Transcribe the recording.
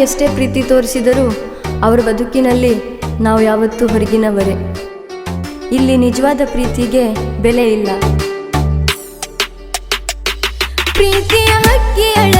ಎಷ್ಟೇ ಪ್ರೀತಿ ತೋರಿಸಿದರೂ ಅವರ ಬದುಕಿನಲ್ಲಿ ನಾವು ಯಾವತ್ತೂ ಹೊರಗಿನವರೇ. ಇಲ್ಲಿ ನಿಜವಾದ ಪ್ರೀತಿಗೆ ಬೆಲೆ ಇಲ್ಲ. ಪ್ರೀತಿಯ ಹಕ್ಕಿಯಳ